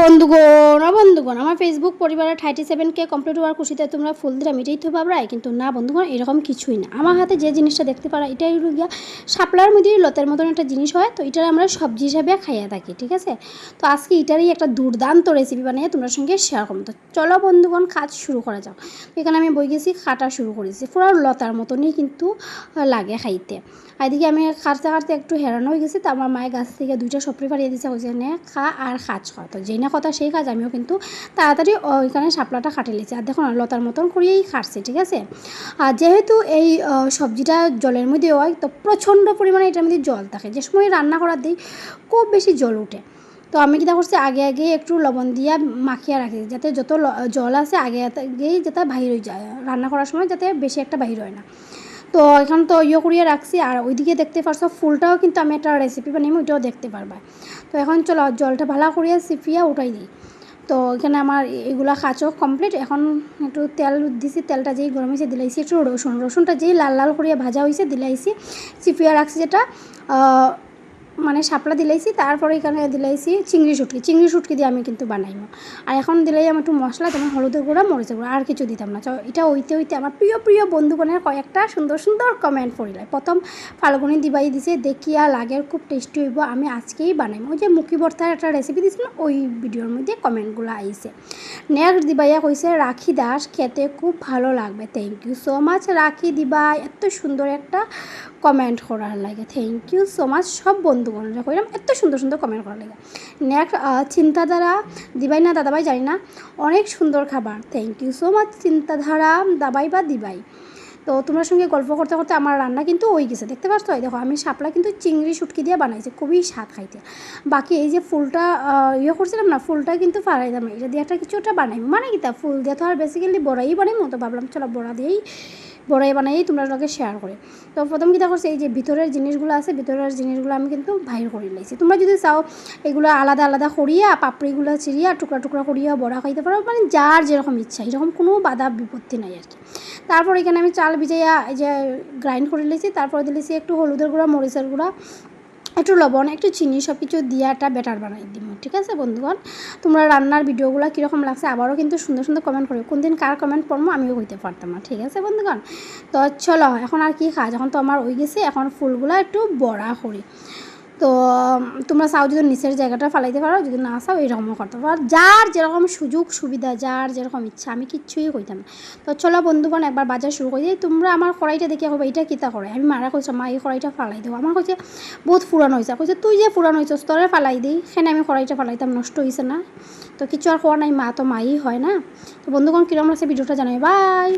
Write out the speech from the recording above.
বন্ধুগণ বন্ধুগণ আমার ফেসবুক পরিবারের থার্টি সেভেনকে কমপ্লিট হওয়ার খুশিতে তোমরা ফুল দিলাম এটাই তো ভাবরাই কিন্তু না বন্ধুগণ, এরকম কিছুই না। আমার হাতে যে জিনিসটা দেখতে পারা, এটাই হলো গিয়া শাপলার মধ্যে লতের মতন একটা জিনিস হয়, তো এটার আমরা সবজি হিসাবে খাইয়া থাকি, ঠিক আছে? তো আজকে এটারই একটা দুর্দান্ত রেসিপি বানিয়ে তোমার সঙ্গে শেয়ার করব। তো চলো বন্ধুগণ, কাজ শুরু করা যাও এখানে আমি বই গেছি খাটা শুরু করেছি। পুরো লতার মতনই কিন্তু লাগে খাইতে। এদিকে আমি কাটতে কাটতে একটু হেরানো হয়ে গেছি, তো আমার মায়ের গাছ থেকে দুইটা সপরি ফাড়িয়ে দিয়েছে ওই জন্য খা আর খাজ খাওয়া তো যেই না কথা সেই কাজ আমিও কিন্তু তাড়াতাড়ি ওইখানে শাপলাটা কাটে নিয়েছি আর দেখুন, লতার মতন করিয়েই খাটছে ঠিক আছে? আর যেহেতু এই সবজিটা জলের মধ্যে হয়, তো প্রচণ্ড পরিমাণে এটার মধ্যে জল থাকে। যে সময় রান্না করার দিই খুব বেশি জল উঠে। তো আমি কিটা করছি, আগে আগে একটু লবণ দিয়া মাখিয়ে রাখি, যাতে যত জল আছে, আগে আগেই যাতে বাহির হয়ে যায়। রান্না করার সময় যাতে বেশি একটা বাহির হয় না। তো এখন তো ইয়ে করিয়ে রাখছি, আর ওইদিকে দেখতে পারছ ফুলটাও কিন্তু আমি একটা রেসিপি বানিয়ে ওইটাও দেখতে পারবা। তো এখন চলো জলটা ভালো করিয়ে সিপিয়া উঠাই দিই। তো এখানে আমার এগুলা কাঁচও কমপ্লিট এখন একটু তেল দিছি, তেলটা যেই গরম হয়েছে দিলাইছি, একটু রসুন। রসুনটা যেই লাল লাল করিয়া ভাজা হয়েছে দিলাইছি। চিপিয়া রাখছি যেটা মানে শাপলা দিলাইছি, তারপরে এখানে দিলাইছি চিংড়ি শুটকি। চিংড়ি শুটকি দিয়ে আমি কিন্তু বানাইব। আর এখন দিলাই আমি একটু মশলা যেমন হলুদের গুঁড়া, মরিচের গুঁড়া, আর কিছু দিতাম না। এটা হইতে হইতে আমার প্রিয় প্রিয় বন্ধুগণের কয়েকটা সুন্দর সুন্দর কমেন্ট পড়িলাই প্রথম, ফাল্গুনি দিবাই দিছে দেখিয়া লাগে খুব টেস্টি হইব, আমি আজকেই বানাইম। ওই যে মুখি ভর্তার একটা রেসিপি দিছিল ওই ভিডিওর মধ্যে কমেন্টগুলো আইছে। নেক্সট দিবাইয়া কইছে, রাখি দাস, খেতে খুব ভালো লাগবে থ্যাংক ইউ সো মাচ রাখি দিবা এত সুন্দর একটা কমেন্ট করার লাগে থ্যাংক ইউ সো মাচ সব বন্ধুগণরা কইলাম এত সুন্দর সুন্দর কমেন্ট করার লাগে। নেক্সট চিন্তাধারা, দিবাই না দাদাভাই জানি না, অনেক সুন্দর খাবার। থ্যাংক ইউ সো মাচ চিন্তাধারা, দাবাই বা দিবাই। তো তোমার সঙ্গে গল্প করতে করতে আমার রান্না কিন্তু হয়ে গেছে, দেখতে পাচ্ছ? এই দেখো, আমি শাপলা কিন্তু চিংড়ি শুটকি দিয়ে বানাইছি, খুবই স্বাদ খাইতে। বাকি এই যে ফুলটা ইয়ে করছিলাম না, ফুলটা কিন্তু ফারাই দাম এটা দিয়ে একটা কিছু একটা বানাই মানে কি তা, ফুল দিয়ে তো আর বেসিক্যালি বড়াই বানাইমো তো, ভাবলাম চলো বড়া দিয়েই বড়াই বানাই, তোমরা লগে শেয়ার করে। তো প্রথম কী করছে এই যে ভিতরের জিনিসগুলো আছে, ভিতরের জিনিসগুলো আমি কিন্তু বাইর করে নিয়েছি। তোমরা যদি চাও, এগুলো আলাদা আলাদা করিয়া, পাপড়িগুলো ছিঁড়িয়া, টুকরা টুকরা করিয়া বড়া খাইতে পারো মানে যার যেরকম ইচ্ছা, এরকম কোনো বাধা বিপত্তি নাই আর কি। তারপর এখানে আমি চাল ভিজাইয়া, এই যে গ্রাইন্ড করে নিয়েছি, তারপর দিলেছি একটু হলুদের গুঁড়া, মরিচের গুঁড়া একটু লবণ, একটু চিনি সব কিছু দিয়ে একটা ব্যাটার বানাই দিব, ঠিক আছে বন্ধুগণ? তোমরা রান্নার ভিডিওগুলো কীরকম লাগছে আবারও কিন্তু সুন্দর সুন্দর কমেন্ট করবে। কোনদিন কার কমেন্ট পড়ব আমিও হইতে পারতাম না, ঠিক আছে বন্ধুগণ? তো চলো, এখন আর কি খাজ এখন তো আমার হয়ে গেছে, এখন ফুলগুলো একটু বড়া করি। তো তোমরা চাও যদি নিচের জায়গাটা ফালাইতে পারো, যদি না চাও এরকমও করতে পারো। যার যেরকম সুযোগ সুবিধা, যার যেরকম ইচ্ছা, আমি কিচ্ছুই কইতাম না। তো চলো বন্ধুগণ, একবার বাজার শুরু করে। দিই তোমরা আমার কড়াইটা দেখে হবে এটা কিতা করে আমি মারা কইছো, মা, এই কড়াইটা ফালাই দেবো আমার কইছে, বহুত পুরানো হয়েছে কইছে, তুই যে পুরানো হয়েছ তোরে ফালাই দিই। সেখানে আমি কড়াইটা ফালাইতাম, নষ্ট হয়েছে না। তো কিছু আর কোয়া নাই, মা তো মাই হয় না। তো বন্ধুগণ, কিরম লাগছে ভিডিওটা জানাই। বাই!